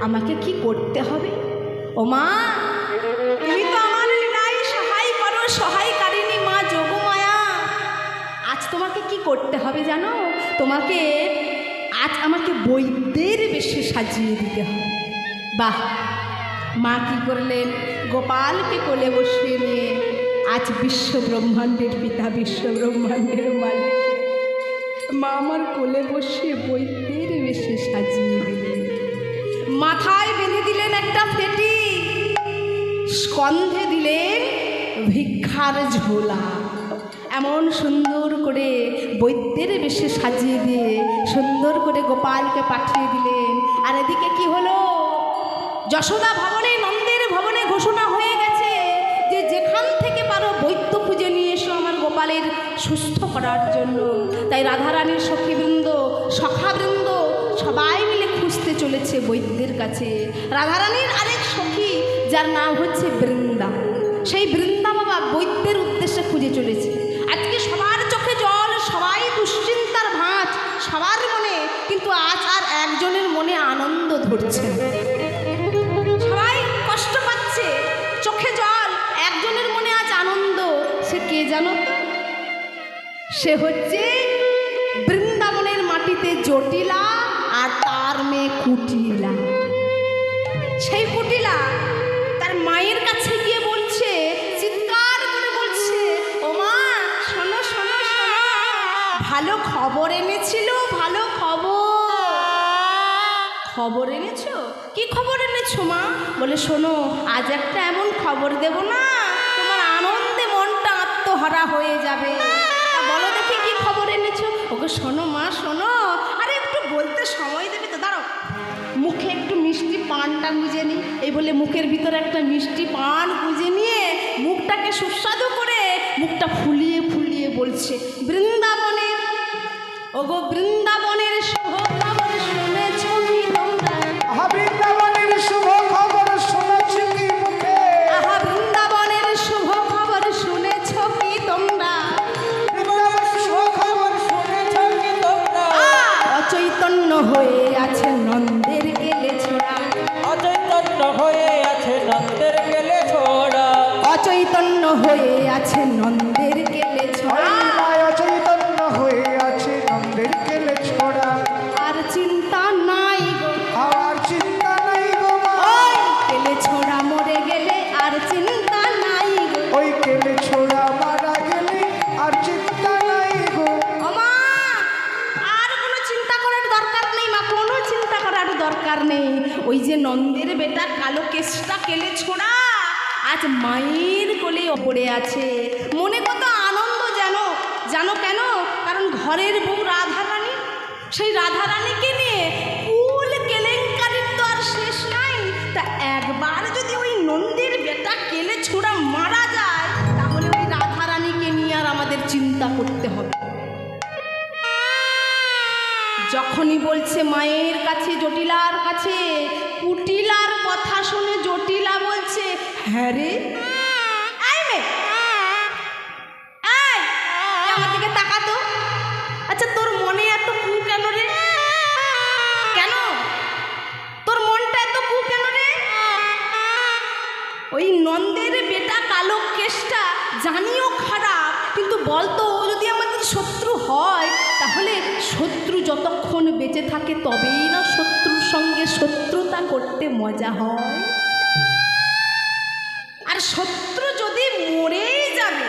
আমাকে কি করতে হবে? ও মা তুমি তো আমার লীলায় সহায় করো, সহায়কারিণী মা যোগমায়া। আজ তোমাকে কি করতে হবে জানো? তোমাকে আজ আমাকে বৈদ্যের বেশে সাজিয়ে দিতে হবে। বাহ, মা কি করলেন? গোপালকে কোলে বসিয়ে নিয়ে আজ বিশ্ব ব্রহ্মাণ্ডের পিতা বিশ্ব ব্রহ্মাণ্ডের মালিক। মা আমার কোলে বসিয়ে বৈদ্যের বেশে সাজিয়ে মাথায় বেঁধে দিলেন একটা ফেটি, স্কন্ধে দিলেন ভিক্ষার ঝোলা। এমন সুন্দর করে বৈদ্যের বেশে সাজিয়ে দিয়ে সুন্দর করে গোপালকে পাঠিয়ে দিলেন। আর এদিকে কি হলো? যশোদা ভবনে, নন্দের ভবনে ঘোষণা হয়ে গেছে যে যেখান থেকে পারো বৈদ্য খুঁজে নিয়ে এসো আমার গোপালের সুস্থ করার জন্য। তাই রাধারানীর সখীবৃন্দ, সখাবৃন্দ সবাই মিলে খুঁজতে চলেছে বৈদ্যের কাছে। রাধারানীর আরেক সখী, যার নাম হচ্ছে বৃন্দা। সেই বৃন্দা বাবা বৈদ্যের উদ্দেশ্যে খুঁজে চলেছে। আজকে সবার চোখে জল, সবাই দুশ্চিন্তার ভাঁজ, সবার মনে কিন্তু আজ আর একজনের মনে আনন্দ ধরছে সবাই কষ্ট পাচ্ছে, চোখে জল, একজনের মনে আজ আনন্দ, সে কে জানো? সে হচ্ছে বৃন্দাবনের মাটিতে জটিলা মেয়ে কুটিলা। সেই কুটিলা তার মায়ের কাছে গিয়ে বলছে, চিৎকার করে বলছে ও মা শোনো শোনো শোনো, ভালো খবর এনেছিল, ভালো খবর। খবর এনেছো? কি খবর এনেছো, মা? বলে, শোনো, আজ একটা এমন খবর দেব না, তোমার আনন্দে মনটা আত্মহারা হয়ে যাবে। বলো দেখি কি খবর এনেছো? ওকে, শোনো পানটা গুঁজে নিই এই বলে মুখের ভিতরে একটা মিষ্টি পান গুঁজে নিয়ে মুখটাকে সুস্বাদু করে মুখটা ফুলিয়ে ফুলিয়ে বলছে বৃন্দাবনের ওগো বৃন্দাবনের শুভ খবর শুনেছ কি তোমরা? বৃন্দাবনের শুভ খবর শুনেছি কি মুখে? আহা বৃন্দাবনের শুভ খবর শুনেছ কি তোমরা? শুভ খবর শুনেছ কি তোমরা? অচৈতন্য হয়ে আছে নন্দের হয়ে আছে নন্দের গেলে ছড়া। হয়ে আছে নন্দের কেলে ছোড়া। আর চিন্তা নাই গো। আর চিন্তা নাই গো মা। ওই গেলে মরে গেলে আর চিন্তা নাই গো। ওই কেলে ছোড়া মারা গেলে আর চিন্তা নাই গো। আর কোনো চিন্তা করার দরকার নেই মা কোনো চিন্তা করার দরকার নেই। ওই যে নন্দের বেটা কালো কেসটা কেলে ছোড়া। আজ মায়ের কোলে পড়ে আছে। মনে কত আনন্দ জানো? জানো কেন? কারণ ঘরের বউ রাধারানী, সেই রাধারানীকে নিয়ে কুল কেলেঙ্কারির তো আর শেষ নাই। তা একবার যদি ওই নন্দীর বেটা কেলে ছোড়া মারা যায়, তাহলে ওই রাধারানীকে নিয়ে আর আমাদের চিন্তা করতে হবে। যখনই বলছে মায়ের কাছে, জটিলার কাছে, কুটিলার কথা শুনে জটিলা বলছে হ্যাঁ রে। মেয়ে, এই, তুই আমার দিকে তাকাতো আচ্ছা তোর মনে এত কু কেন রে? কেন? তোর মনটা এত কু কেন রে? ওই নন্দের বেটা কালো কেসটা জানিও খারাপ কিন্তু বলতো ও যদি আমাদের শত্রু হয় তাহলে শত্রু যতক্ষণ বেঁচে থাকে তবেই না শত্রুর সঙ্গে শত্রুতা করতে মজা হয়। শত্রু যদি মরেই যাবে,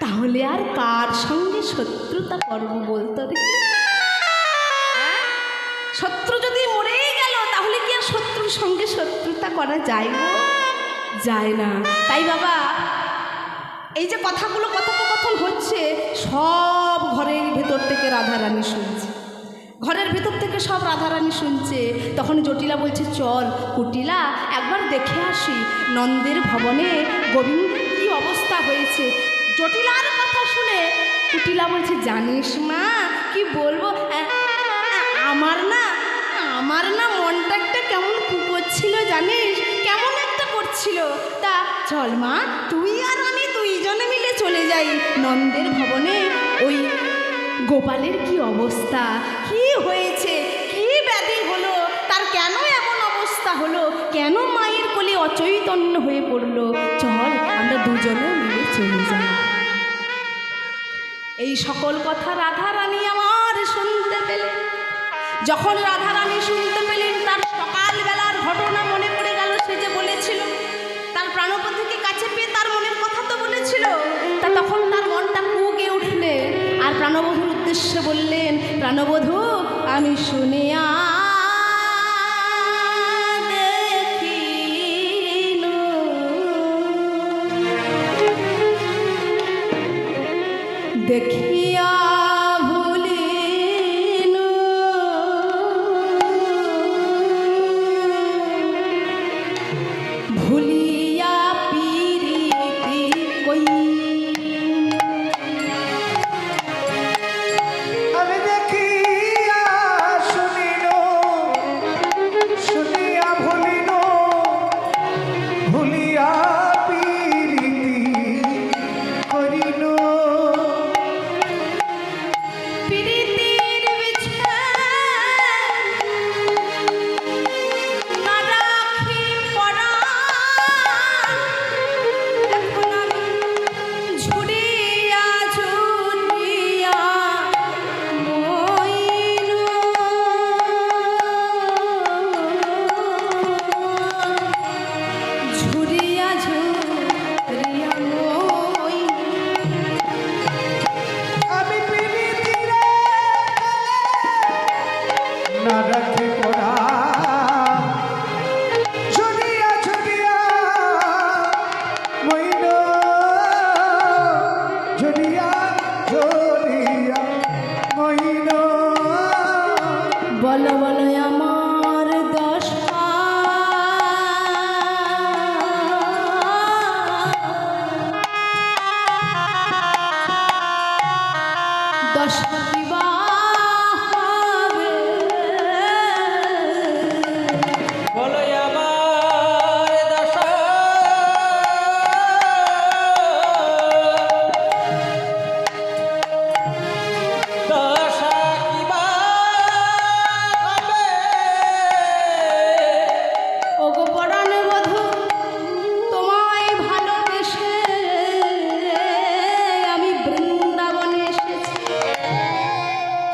তাহলে আর কার সঙ্গে শত্রুতা করব বলতো রে হ্যাঁ? শত্রু যদি মরেই গেল, তাহলে কি আর শত্রুর সঙ্গে শত্রুতা করা যায় গো? যায় না তাই বাবা, এই যে কথাগুলো কথোপকথন হচ্ছে, সব ঘরের ভেতর থেকে রাধারানী শুনছে ঘরের ভেতর থেকে সব রাধারানী শুনছে। তখন জটিলা বলছে, চল কুটিলা, একবার দেখে আসি নন্দের ভবনে গোবিন্দের কি অবস্থা হয়েছে। জটিলার কথা শুনে কুটিলা বলছে, জানিস মা, কি বলব? আমার না আমার না মনটা একটা কেমন করছিল জানিস? কেমন একটা করছিল। তা চল মা, তুই আর আমি দুইজনে মিলে চলে যাই নন্দের ভবনে। ওই গোপালের কি অবস্থা? কি হয়েছে? কি ব্যাধি হলো? তার কেন এমন অবস্থা হলো? কেন মায়ের কোলে অচৈতন্য হয়ে পড়ল? চল, আমরা দুজনে মিলে চলে যাই। এই সকল কথা রাধা রানী আমার শুনতে পেলেন যখন রাধা রানী শুনতে পেলেন, তার সকালবেলার ঘটনা মনে পড়ে গেল, সে যে বলেছিল। তার প্রাণপতিকে কাছে পেয়ে তার মনের কথা তো বলেছিল। তা তখন তার মনটা কুগে উঠলে। আর প্রাণবধূর উদ্দেশ্যে বললেন প্রাণবধূ আমি শুনিয়া দেখিনু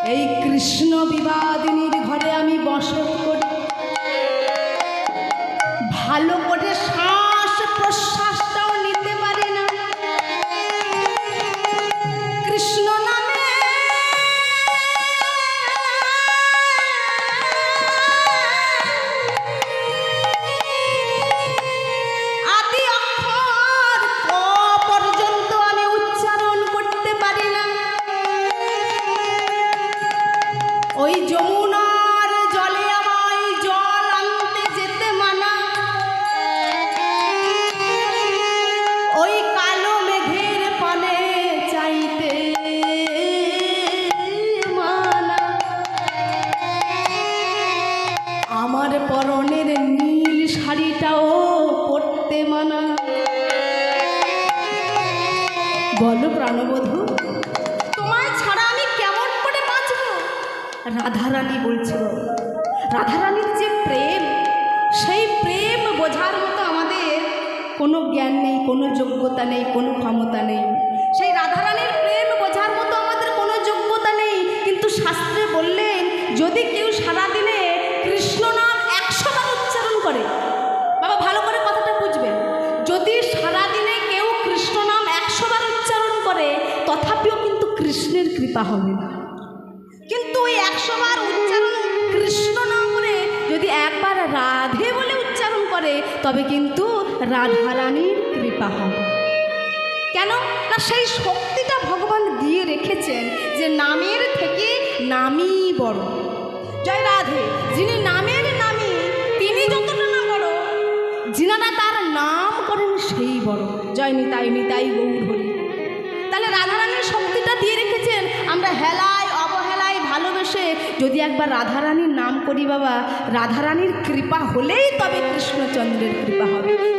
এই কৃষ্ণ বিবাদিনীর ঘরে আমি বসত করি। ভালো বলো প্রাণবধূ। তোমায় ছাড়া আমি কেমন করে বাঁচব? রাধারানী বলছিল রাধারানীর যে প্রেম সেই প্রেম বোঝার মতো আমাদের কোনো জ্ঞান নেই কোনো যোগ্যতা নেই কোনো ক্ষমতা নেই। সেই রাধারানীর প্রেম বোঝার মতো আমাদের কোনো যোগ্যতা নেই। কিন্তু শাস্ত্রে বললেন যদি কৃপা হবে না। কিন্তু ওই একশো বার উচ্চারণ কৃষ্ণ নাম করে যদি একবার রাধে বলে উচ্চারণ করে, তবে কিন্তু রাধারানীর কৃপা হবে। কেন? না সেই শক্তিটা ভগবান দিয়ে রেখেছেন যে নামের থেকে নামই বড়। জয় রাধে, যিনি নামের নামী, তিনি যতটা না বড়, যিনারা তার নাম করেন সেই বড়। জয় নিতাই নিতাই গৌর হরি। তাহলে রেখেছেন আমরা হেলায় অবহেলায় ভালোবেসে যদি একবার রাধারানীর নাম করি বাবা, রাধারানীর কৃপা হলেই তবে কৃষ্ণচন্দ্রের কৃপা হবে।